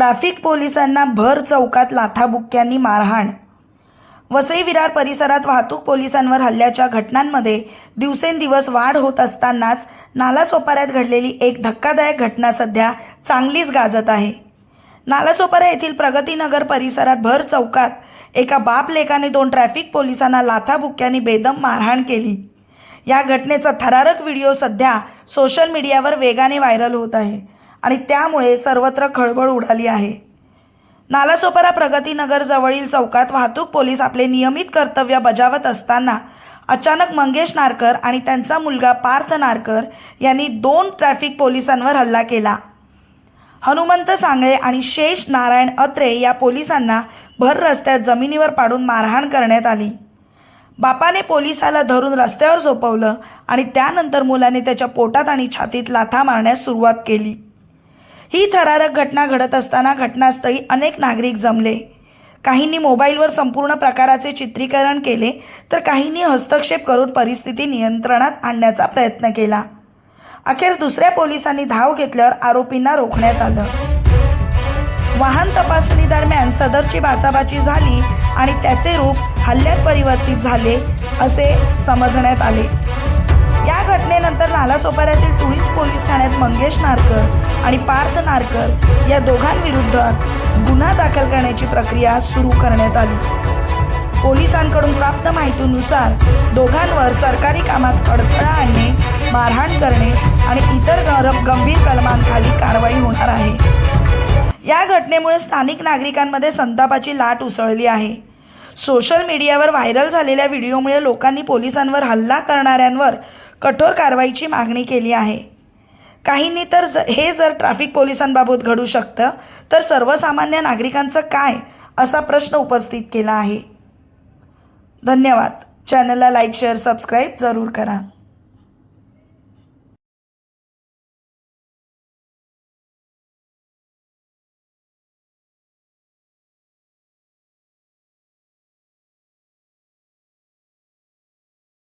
Traffic पोलिसांना भर चौकात लाथाबुक्क्यांनी मारहाण. वसई विरार परिसरात वाहतूक पोलिसांवर हल्ल्याच्या घटनांमध्ये दिवसेंदिवस वाढ होत असतानाच नालासोपाऱ्यात घडलेली एक धक्कादायक घटना सध्या चांगलीच गाजत आहे. नालासोपारा येथील प्रगतीनगर परिसरात भर चौकात एका बापलेकाने दोन ट्रॅफिक पोलिसांना लाथाबुक्क्यांनी बेदम मारहाण केली. या घटनेचा थरारक व्हिडिओ सध्या सोशल मीडियावर वेगाने व्हायरल होत आहे. आणि त्यामुळे सर्वत्र खळबळ उडाली आहे. नालासोपारा प्रगतीनगर जवळील चौकात वाहतूक पोलीस आपले नियमित कर्तव्य बजावत असताना अचानक मंगेश नारकर आणि त्यांचा मुलगा पार्थ नारकर यांनी दोन ट्रॅफिक पोलिसांवर हल्ला केला. हनुमंत सांगळे आणि शेष नारायण अत्रे या पोलिसांना भर रस्त्यात जमिनीवर पाडून मारहाण करण्यात आली. बापाने पोलिसाला धरून रस्त्यावर झोपवलं आणि त्यानंतर मुलाने त्याच्या पोटात आणि छातीत लाथा मारण्यास सुरुवात केली. ही थरारक घटना घडत असताना घटनास्थळी अनेक नागरिक जमले. काहींनी मोबाईलवर संपूर्ण प्रकाराचे चित्रीकरण केले तर काहींनी हस्तक्षेप करून परिस्थिती नियंत्रणात आणण्याचा प्रयत्न केला. अखेर दुसऱ्या पोलिसांनी धाव घेतल्यावर आरोपींना रोखण्यात आलं. वाहन तपासणी दरम्यान सदरची बाचाबाची झाली आणि त्याचे रूप हल्ल्यात परिवर्तित झाले असे समजण्यात आले. नालासोपाऱ्यातील टुळीच पोलीस ठाण्यात मंगेश नारकर आणि पार्थ नारकर या दोघांविरुद्ध गुन्हा दाखल करण्याची प्रक्रिया सुरू करण्यात आली. पोलिसांकडून प्राप्त माहितीनुसार दोघांवर सरकारी कामात अडथळा आणणे मारहाण करणे आणि इतर गरम गंभीर कलमांखाली कारवाई होणार आहे. या घटनेमुळे स्थानिक नागरिकांमध्ये संतापाची लाट उसळली आहे. सोशल मीडियावर व्हायरल झालेल्या व्हिडिओमुळे लोकांनी पोलिसांवर हल्ला करणाऱ्यांवर कठोर कारवाईची मागणी केली आहे. काहींनी तर ज हे जर ट्रॅफिक पोलिसांबाबत घडू शकतं तर सर्वसामान्य नागरिकांचं काय असा प्रश्न उपस्थित केला आहे. धन्यवाद. चॅनलला लाईक शेअर सबस्क्राईब जरूर करा.